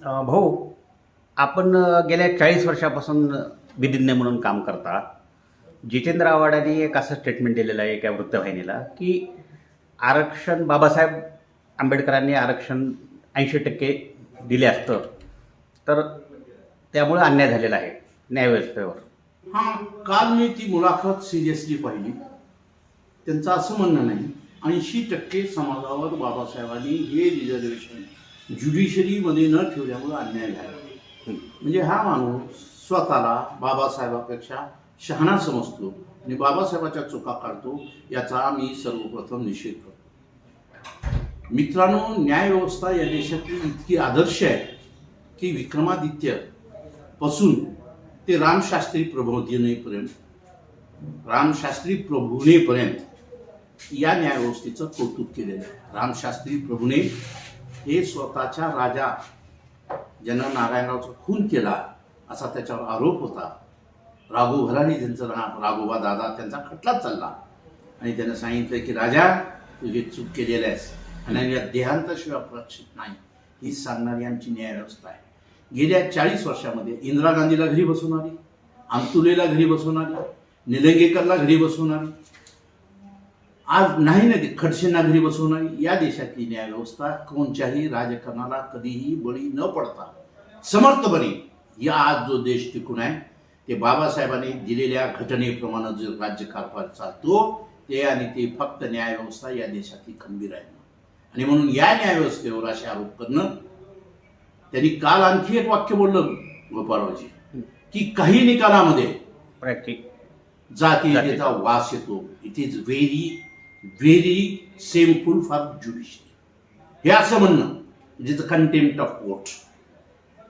भाऊ आपण गेल्या चाळीस वर्षापासून विधिज्ञ म्हणून काम करता. जितेंद्र आव्हाडांनी एक असं स्टेटमेंट दिलेलं आहे एका वृत्तवाहिनीला की आरक्षण बाबासाहेब आंबेडकरांनी आरक्षण ऐंशी टक्के दिले असतं. तर त्यामुळे अन्याय झालेला आहे न्यायव्यवस्थेवर हा काल मी ती मुलाखत सिरियसली पाहिली. त्यांचं असं म्हणणं नाही ऐंशी टक्के समाजावर बाबासाहेबांनी हे रिझर्वेशन ज्युडिशरीमध्ये न ठेवल्यामुळं अन्याय झाला. म्हणजे हा माणूस स्वतःला बाबासाहेबापेक्षा शहाणा समजतो आणि बाबासाहेबाच्या चुका काढतो याचा मी सर्वप्रथम निषेध करतो. मित्रांनो न्यायव्यवस्था या देशातली इतकी आदर्श आहे की विक्रमादित्यपासून ते रामशास्त्री प्रबोधिनेपर्यंत रामशास्त्री प्रभुनेपर्यंत या न्यायव्यवस्थेचं कौतुक केलेलं आहे. रामशास्त्री प्रभुने हे स्वतःच्या राजा ज्यानं नारायणरावचा खून केला असा त्याच्यावर आरोप होता. राघू भराडी त्यांचं राघोबा दादा त्यांचा खटलाच चालला. आणि त्यानं सांगितलं की राजा तू हे चूक केलेलं आहेस आणि या देहांताशिवाय अपरक्षित नाही. ही सांगणारी आमची न्यायव्यवस्था आहे. गेल्या चाळीस वर्षामध्ये इंदिरा गांधीला घरी बसवून आली आमतुलेला घरी बसवून आली निलंगेकरला घरी बसवून आली. आज नाही ना ते खडसेंना घरी बसवून आली या देशातली न्यायव्यवस्था कोणत्याही राजकारणाला कधीही बळी न पडता समर्थपणे या आज जो देश टिकून आहे ते बाबासाहेबांनी दिलेल्या घटनेप्रमाणे जो राज्यकारभार चालतो ते आणि ते फक्त न्यायव्यवस्था या देशातली खंबीर आहे. आणि म्हणून या न्यायव्यवस्थेवर असे आरोप करणं त्यांनी काल आणखी एक वाक्य बोललं गोपाळरावजी की काही निकालामध्ये प्रॅक्टिक जातीयतेचा वास येतो. It is very very shameful for judiciary हे असं म्हणणं it is contempt of court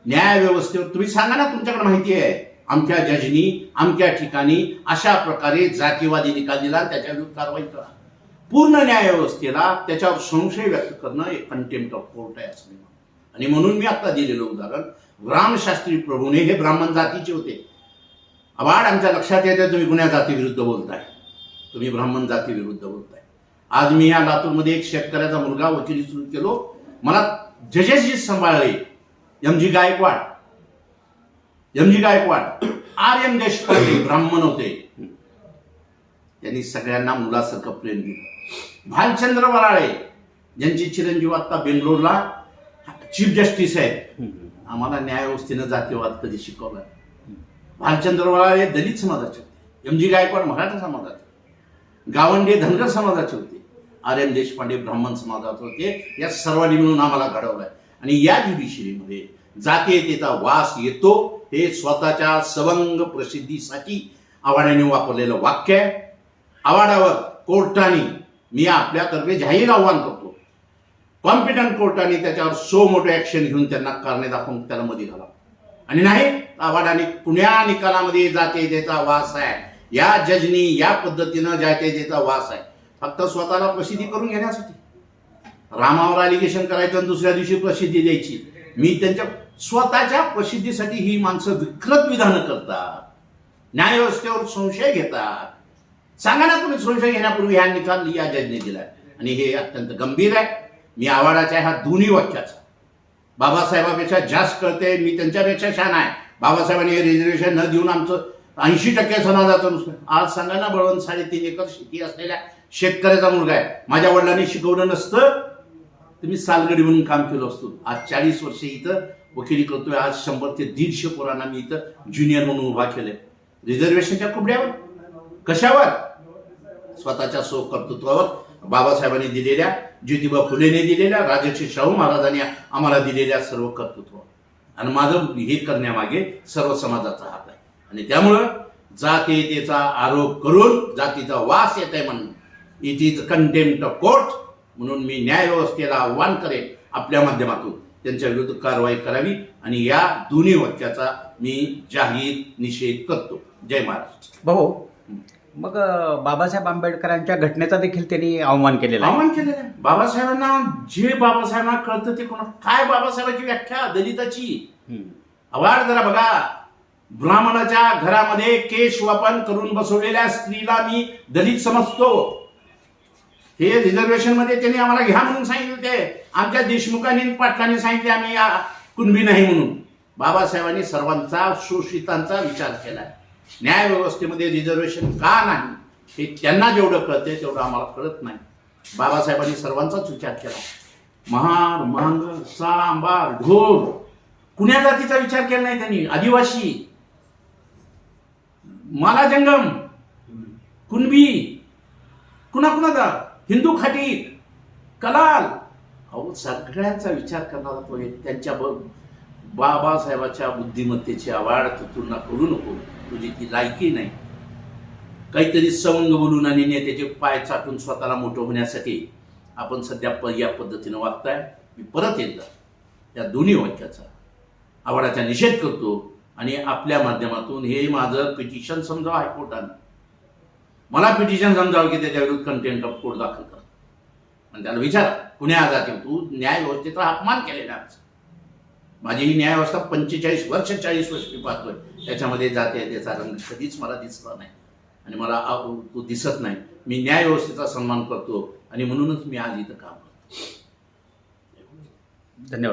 न्याय व्यवस्थेवर तुम्ही सांगा ना तुमच्याकडे माहिती आहे. आमच्या जजनी आमच्या ठिकाणी अशा प्रकारे जातीवादी निकाल दिला त्याच्या विरुद्ध कारवाई करा. पूर्ण न्याय व्यवस्थेला त्याच्यावर संशय व्यक्त करणं हे कंटेम्प्ट ऑफ कोर्ट आहे असं आणि म्हणून मी आता दिलेलं उदाहरण रामशास्त्री प्रभूने हे ब्राह्मण जातीचे होते. अबाड आमच्या लक्षात येते तुम्ही कुण्या जातीविरुद्ध बोलताय. तुम्ही ब्राह्मण जातीविरुद्ध बोलताय. आज मी या लातूरमध्ये एक शेतकऱ्याचा मुलगा वकिली सुरू केलो. मला जजेसजी सांभाळले. M G Gaikwad. M G Gaikwad. R M Deshpande ब्राह्मण होते. त्यांनी सगळ्यांना मुलासारखं प्रेम दिलं. भालचंद्र वराळे ज्यांची चिरंजीव आता बेंगलोरला. चीफ जस्टिस आहेत. आम्हाला न्यायव्यवस्थेनं जातीवाद कधी शिकवला भालचंद्र वराळे दलित समाजाचे एम जी गायकवाड मराठा समाजाचे गावंडे धनगर समाजाचे होते. आर एम देशपांडे ब्राह्मण समाजाचे होते. या सर्वांनी मिळून आम्हाला घडवलंय. आणि या ज्युडिशरीमध्ये जातीयतेचा वास येतो हे स्वतःच्या सवंग प्रसिद्धीसाठी आव्हाडाने वापरलेलं वाक्य आहे. आव्हाडावर कोर्टाने मी आपल्यातर्फे जाहीर आव्हान करतो. कॉम्पिटंट कोर्टाने त्याच्यावर सो मोठं ऍक्शन घेऊन त्यांना कारणे दाखवून त्याला मध्ये घाला. आणि नाही आव्हाडाने कुण्या निकालामध्ये जातीयतेचा वास आहे? या जजनी या पद्धतीनं जातीयतेचा वास आहे फक्त स्वतःला प्रसिद्धी करून घेण्यासाठी. रामावर अलिगेशन करायचं आणि दुसऱ्या दिवशी प्रसिद्धी द्यायची. मी त्यांच्या स्वतःच्या प्रसिद्धीसाठी ही माणसं विकृत विधानं करतात. न्यायव्यवस्थेवर संशय घेतात. सांगा ना तुम्ही संशय घेण्यापूर्वी हा निकाल या जजने दिलाय. आणि हे अत्यंत गंभीर आहे. मी आवाडाच्या ह्या दोन्ही वाक्याचा. बाबासाहेबापेक्षा जास्त कळते मी त्यांच्यापेक्षा छान आहे. बाबासाहेबांनी हे रिझर्वेशन न देऊन आमचं ऐंशी टक्के समाजाचं नुसतं. आज सांगा ना बळवंत साडेतीन एकर शेती असलेल्या शेतकऱ्याचा मुलगा आहे. माझ्या वडिलांनी शिकवलं नसतं. तर मी सालगडी म्हणून काम केलं असतो. आज चाळीस वर्षे इथं वकिली करतोय. आज शंभर ते दीडशे पोरांना मी इथं ज्युनियर म्हणून उभा केलंय. रिझर्वेशनच्या कुबड्यावर? कशावर? स्वतःच्या सो कर्तृत्वावर बाबासाहेबांनी दिलेल्या ज्योतिबा फुलेने दिलेल्या राजर्षी शाहू महाराजांनी आम्हाला दिलेल्या सर्व कर्तृत्व आणि माझं हे करण्यामागे सर्व समाजाचा हात आहे. आणि त्यामुळं जातीयतेचा आरोप करून जातीचा वास येत आहे म्हणून. It is contempt of court म्हणून मी न्यायव्यवस्थेला आव्हान करेन आपल्या माध्यमातून. त्यांच्या विरुद्ध कारवाई करावी आणि या दोन्ही वाक्याचा मी जाहीर निषेध करतो. जय महाराष्ट्र. भाऊ मग बाबासाहेब आंबेडकरांच्या घटनेचा देखील त्यांनी अवमान केलेला आव्हान केलेलं आहे. बाबासाहेबांना जे बाबासाहेबांना कळतं ते कोणा? काय बाबासाहेबांची व्याख्या? दलिताची. आवाड जरा बघा. ब्राह्मणाच्या घरामध्ये केश वापन करून बसवलेल्या स्त्रीला मी दलित समजतो. हे रिझर्वेशनमध्ये त्यांनी आम्हाला घ्या म्हणून सांगितले. ते आमच्या देशमुखांनी पाटलांनी सांगितले आम्ही या कुणबी नाही म्हणून. बाबासाहेबांनी सर्वांचा शोषितांचा विचार केला न्याय व्यवस्थेमध्ये रिझर्वेशन का नाही? हे त्यांना जेवढं कळते तेवढं आम्हाला कळत नाही. बाबासाहेबांनी सर्वांचाच विचार केला. महार मांग सांबार ढोर. कुण्या जातीचा विचार केला नाही त्यांनी? आदिवासी. माला जंगम कुणबी कुणाकुणाचा हिंदू खाटीत कलाल. अहो सगळ्यांचा विचार करणारा तो एक त्यांच्या ब बाबासाहेबाच्या बुद्धिमत्तेची आवाड तू तुलना करू नको. तुझी ती लायकी नाही. काहीतरी सवंग बोलून आणि नेत्याचे पाय चाटून स्वतःला मोठं होण्यासाठी आपण सध्या प या पद्धतीनं वागताय. मी परत एकदा या दोन्ही वाक्याचा आवाडाचा निषेध करतो. आणि आपल्या माध्यमातून हे माझं पिटिशन समजावं हायकोर्टाने. मला पिटिशन समजावं की त्याच्या विरुद्ध कंटेंट ऑफ कोर्ट दाखल कर. आणि त्याला विचारा कुण्या आजातील तू न्याय व्यवस्थेचा अपमान केलेला आज. माझी ही न्याय व्यवस्था पंचेचाळीस वर्ष चाळीस वर्ष मी पाहतोय. त्याच्यामध्ये जाते त्याचा रंग कधीच मला दिसला नाही. आणि मला आ- तो दिसत नाही. मी न्याय व्यवस्थेचा सन्मान करतो आणि म्हणूनच मी आज इथं काम करतो. धन्यवाद.